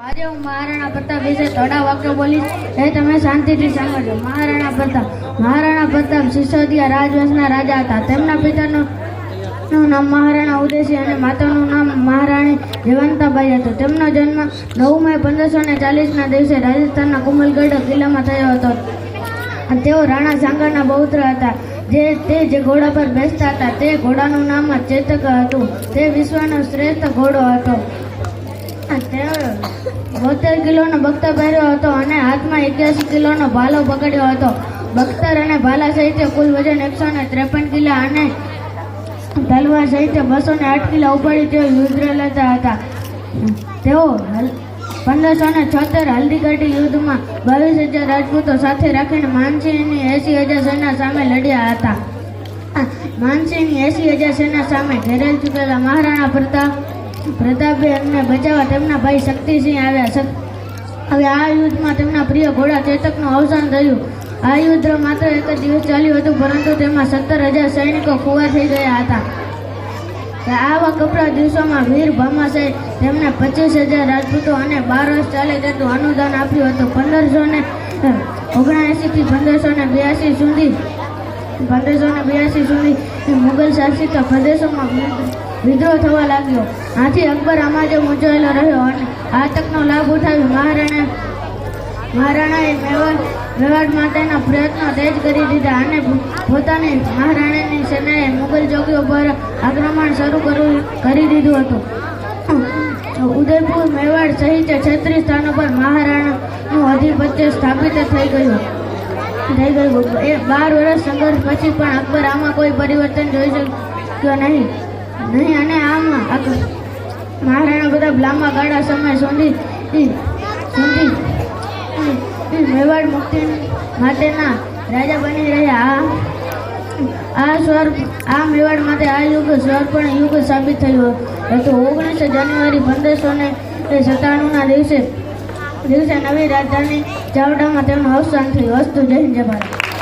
આજે હું મહારાણા પ્રતાપ વિશે થોડા વાક્યો બોલીશ. એ તમે શાંતિથી સાંભળજો. મહારાણા પ્રતાપ મહારાણા પ્રતાપ સિસોદિયા રાજવંશના રાજા હતા. તેમના પિતાનું નામ મહારાણા ઉદયસિંહ અને માતાનું નામ મહારાણી જયવંતાબાઈ હતું. તેમનો જન્મ નવ મે પંદરસો ને ચાલીસના દિવસે રાજસ્થાનના કુમલગઢ કિલ્લામાં થયો હતો. તેઓ રાણા સાંગરના બૌદ્ર હતા. જે તે જે ઘોડા પર બેસતા હતા, તે ઘોડાનું નામ ચેતક હતું. તે વિશ્વનો શ્રેષ્ઠ ઘોડો હતો. બોતેર કિલોનો બખ્તર પહેર્યો હતો અને હાથમાં એક્યાસી કિલોનો ભાલો પકડ્યો હતો. બખ્તર અને ભાલા સહિત કુલ વજન એકસો ને ત્રેપન કિલા અને તલવાર સહિત બસો ને આઠ કિલા ઉપાડી તેઓ યુદ્ધ લેતા હતા. તેઓ પંદરસો ને છોતેર હલ્દીઘાટી યુદ્ધમાં બાવીસ હજાર રાજપૂતો સાથે રાખીને માનસિંહની એસી હજાર સેના સામે લડ્યા હતા. માનસિંહની એસી હજાર સેના સામે ઘેરેલ ચૂકેલા મહારાણા પ્રતાપ પ્રતાપે બચાવવા તેમના ભાઈ શક્તિસિંહ આવ્યા હવે આ યુદ્ધમાં તેમના પ્રિય ઘોડા ચેતકનું અવસાન થયું. આ યુદ્ધ માત્ર એક જ દિવસ ચાલ્યું હતું, પરંતુ તેમાં સત્તર હજાર સૈનિકો ખુવા થઈ ગયા હતા. આવા કપરા દિવસોમાં વીર ભામાશાહે તેમને પચીસ હજાર રાજપૂતો અને બાર વર્ષ ચાલે તેટલું અનુદાન આપ્યું હતું. પંદરસો ને ઓગણએંસીથી પંદરસો ને બ્યાસી સુધી, પંદરસો ને બ્યાસી સુધી મુગલ શાસિત પ્રદેશોમાં વિદ્રોહ- થવા લાગ્યો આથી અકબર આમાં જ મૂંઝાયેલો રહ્યો અને આ તકનો લાભ ઉઠાવી મહારાણા, મહારાણાએ મેવાડ મેવાડ માટેના પ્રયત્નો તેજ કરી દીધા અને પોતાની મહારાણાની સેનાએ મુગલ ચોકીઓ પર આક્રમણ શરૂ કરવું કરી દીધું હતું. ઉદયપુર મેવાડ સહિત છત્રીસ સ્થાનો પર મહારાણાનું આધિપત્ય સ્થાપિત થઈ ગયું. થઈ ગયું. એ બાર વર્ષ સંઘર્ષ પછી પણ અકબર આમાં કોઈ પરિવર્તન જોઈ શક્યો નહીં. નહીં, અને આમાં મહારાણા બધા લાંબા ગાળા સમય સુધી સુધી મેવાડ મુક્તિ માટેના રાજા બની રહ્યા. આ આ સ્વર આ મેવાડ માટે આ યુગ સ્વર્પણ યુગ સાબિત થયું હતું. ઓગણીસ જાન્યુઆરી પંદરસો ને સત્તાણુંના દિવસે દિવસે નવી રાજધાની ચાવડામાં તેમનું અવસાન થયું. અસ્તુ જય જય